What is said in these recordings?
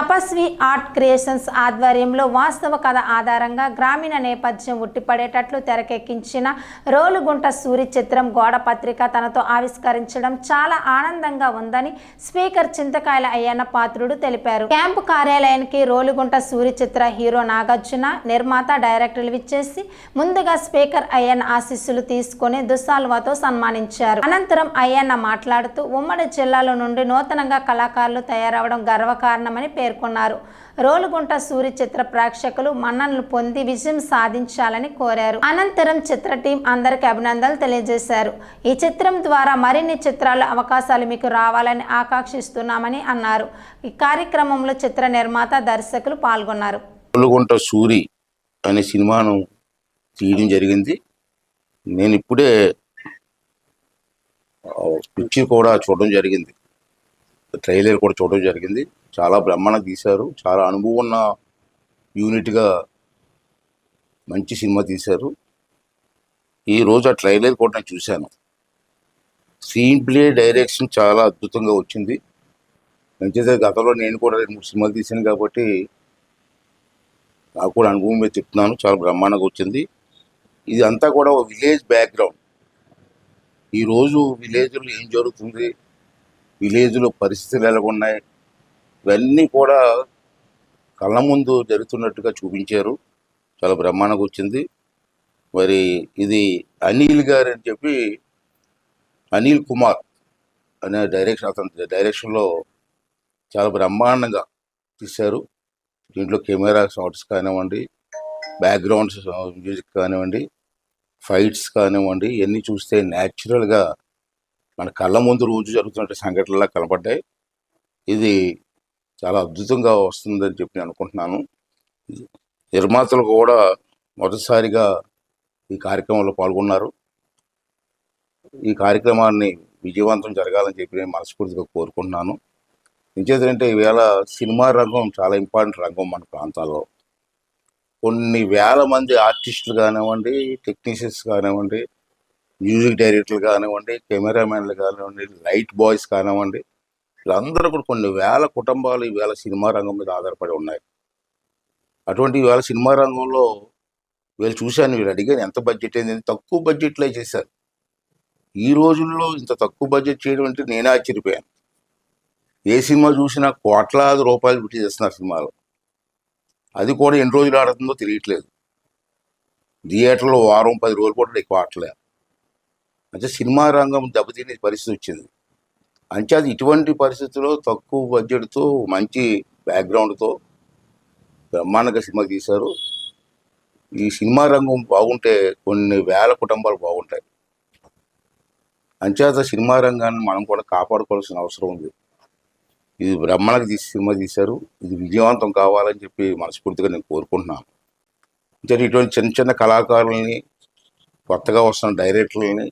తపస్వి art creations ఆధ్వర్యంలో వాస్తవ కథ ఆధారంగా గ్రామీణ నేపథ్యం ఉట్టిపడేటట్లు తెరకెక్కించిన రోలుగుంట సూరి చిత్రం గోడ పత్రిక తనతో ఆవిష్కరించడం చాలా ఆనందంగా ఉందని స్పీకర్ చింతకాయల అయ్యన్న పాత్రుడు తెలిపారు. క్యాంపు కార్యాలయానికి రోలుగుంట సూరి చిత్ర హీరో నాగార్జున నిర్మాత డైరెక్టర్లు విచ్చేసి ముందుగా స్పీకర్ అయ్యన్న ఆశీస్సులు తీసుకొని దుస్సాల్వాతో సన్మానించారు. అనంతరం అయ్యన్న మాట్లాడుతూ ఉమ్మడి జిల్లాల నుండి నూతనంగా కళాకారులు తయారవడం గర్వకారణమని పేర్కొన్నారు. రోలుగుంట సూరి చిత్ర ప్రేక్షకులు మన్ననలు పొంది విజయం సాధించాలని కోరారు. అనంతరం చిత్ర టీం అందరికి అభినందనలు తెలియజేశారు. ఈ చిత్రం ద్వారా మరిన్ని చిత్రాల అవకాశాలు మీకు రావాలని ఆకాంక్షిస్తున్నామని అన్నారు. ఈ కార్యక్రమంలో చిత్ర నిర్మాత దర్శకులు పాల్గొన్నారు. రోలుగుంట సూరి అనే సినిమాను తీయడం జరిగింది. నేను ఇప్పుడే పిక్చర్ కూడా చూడడం జరిగింది. ట్రైలర్ కూడా చూడడం జరిగింది. చాలా బ్రహ్మాండంగా తీశారు. చాలా అనుభవం ఉన్న యూనిట్గా మంచి సినిమా తీశారు. ఈరోజు ఆ ట్రైలర్ కూడా నేను చూశాను. స్క్రీన్ ప్లే డైరెక్షన్ చాలా అద్భుతంగా వచ్చింది. మంచిదే గతంలో నేను కూడా రెండు మూడు సినిమాలు తీశాను కాబట్టి నాకు కూడా అనుభవం మీద చెప్తున్నాను. చాలా బ్రహ్మాండంగా వచ్చింది. ఇది అంతా కూడా ఒక విలేజ్ బ్యాక్గ్రౌండ్. ఈరోజు విలేజ్లో ఏం జరుగుతుంది? విలేజ్లో పరిస్థితులు ఎలా ఉన్నాయి ఇవన్నీ కూడా కళ్ళ ముందు జరుగుతున్నట్టుగా చూపించారు. చాలా బ్రహ్మాండంగా వచ్చింది. మరి ఇది అనిల్ గారు అని చెప్పి అనిల్ కుమార్ అనే డైరెక్షన్ అతని డైరెక్షన్లో చాలా బ్రహ్మాండంగా తీశారు. దీంట్లో కెమెరా షాట్స్ కానివ్వండి బ్యాక్గ్రౌండ్స్ మ్యూజిక్ కానివ్వండి ఫైట్స్ కానివ్వండి ఇవన్నీ చూస్తే న్యాచురల్గా మన కళ్ళ ముందు రోజు జరుగుతున్న సంఘటనలా కనపడ్డాయి. ఇది చాలా అద్భుతంగా వస్తుందని చెప్పి నేను అనుకుంటున్నాను. నిర్మాతలు కూడా మొదటిసారిగా ఈ కార్యక్రమంలో పాల్గొన్నారు. ఈ కార్యక్రమాన్ని విజయవంతం జరగాలని చెప్పి నేను మనస్ఫూర్తిగా కోరుకుంటున్నాను. ఇంకేంటంటే ఈవేళ సినిమా రంగం చాలా ఇంపార్టెంట్ రంగం మన ప్రాంతాల్లో. కొన్ని వేల మంది ఆర్టిస్టులు కానివ్వండి టెక్నీషియన్స్ కానివ్వండి మ్యూజిక్ డైరెక్టర్లు కానివ్వండి కెమెరామెన్లు కానివ్వండి లైట్ బాయ్స్ కానివ్వండి వీళ్ళందరూ కూడా కొన్ని వేల కుటుంబాలు ఈవేళ సినిమా రంగం మీద ఆధారపడి ఉన్నాయి. అటువంటి ఈవేళ సినిమా రంగంలో వీళ్ళు చూశాను వీళ్ళు అడిగాను ఎంత బడ్జెట్ అయింది తక్కువ బడ్జెట్లో చేశారు. ఈ రోజుల్లో ఇంత తక్కువ బడ్జెట్ చేయడం అంటే నేనే ఆశ్చర్యపోయాను. ఏ సినిమా చూసినా కోట్లాది రూపాయలు పెట్టి చేస్తున్నారు సినిమాలో. అది కూడా ఎన్ని రోజులు ఆడుతుందో తెలియట్లేదు. థియేటర్లో వారం పది రోజులు కూడా ఎక్కువ ఆడలేదు అంటే సినిమా రంగం దెబ్బతినే పరిస్థితి వచ్చింది. అంచేది ఇటువంటి పరిస్థితుల్లో తక్కువ బడ్జెట్తో మంచి బ్యాక్గ్రౌండ్తో బ్రహ్మాండంగా సినిమా తీశారు. ఈ సినిమా రంగం బాగుంటే కొన్ని వేల కుటుంబాలు బాగుంటాయి. అంచేత సినిమా రంగాన్ని మనం కూడా కాపాడుకోవాల్సిన అవసరం ఉంది. ఇది బ్రహ్మణకు తీసి సినిమా తీశారు. ఇది విజయవంతం కావాలని చెప్పి మనస్ఫూర్తిగా నేను కోరుకుంటున్నాను. అంటే ఇటువంటి చిన్న చిన్న కళాకారుల్ని కొత్తగా వస్తున్న డైరెక్టర్లని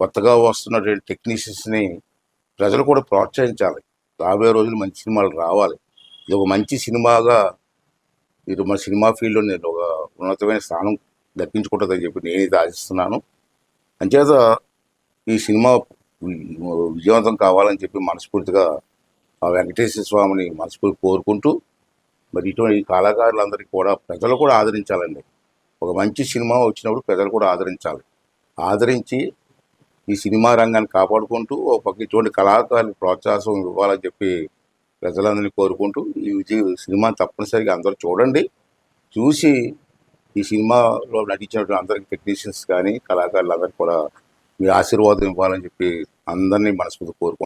కొత్తగా వస్తున్నటువంటి టెక్నీషియన్స్ని ప్రజలు కూడా ప్రోత్సహించాలి. రాబోయే రోజులు మంచి సినిమాలు రావాలి. ఇది ఒక మంచి సినిమాగా ఇది మన సినిమా ఫీల్డ్లో నేను ఒక ఉన్నతమైన స్థానం దక్కించుకుంటుందని చెప్పి నేను ఇది ఆశిస్తున్నాను. అంచేత ఈ సినిమా విజయవంతం కావాలని చెప్పి మనస్ఫూర్తిగా ఆ వెంకటేశ్వర స్వామిని మనస్ఫూర్తి కోరుకుంటూ మరి ఇటువంటి కళాకారులందరికీ కూడా ప్రజలు కూడా ఆదరించాలండి. ఒక మంచి సినిమా వచ్చినప్పుడు ప్రజలు కూడా ఆదరించాలి. ఆదరించి ఈ సినిమా రంగాన్ని కాపాడుకుంటూ ఒక పక్క ఇటువంటి కళాకారులకు ప్రోత్సాహం ఇవ్వాలని చెప్పి ప్రజలందరినీ కోరుకుంటూ ఈ విజయ సినిమా తప్పనిసరిగా అందరూ చూడండి. చూసి ఈ సినిమాలో నటించినటువంటి అందరికి టెక్నీషియన్స్ కానీ కళాకారులందరికీ కూడా మీ ఆశీర్వాదం ఇవ్వాలని చెప్పి అందరినీ మనస్ఫూర్తి కోరుకుంటున్నాను.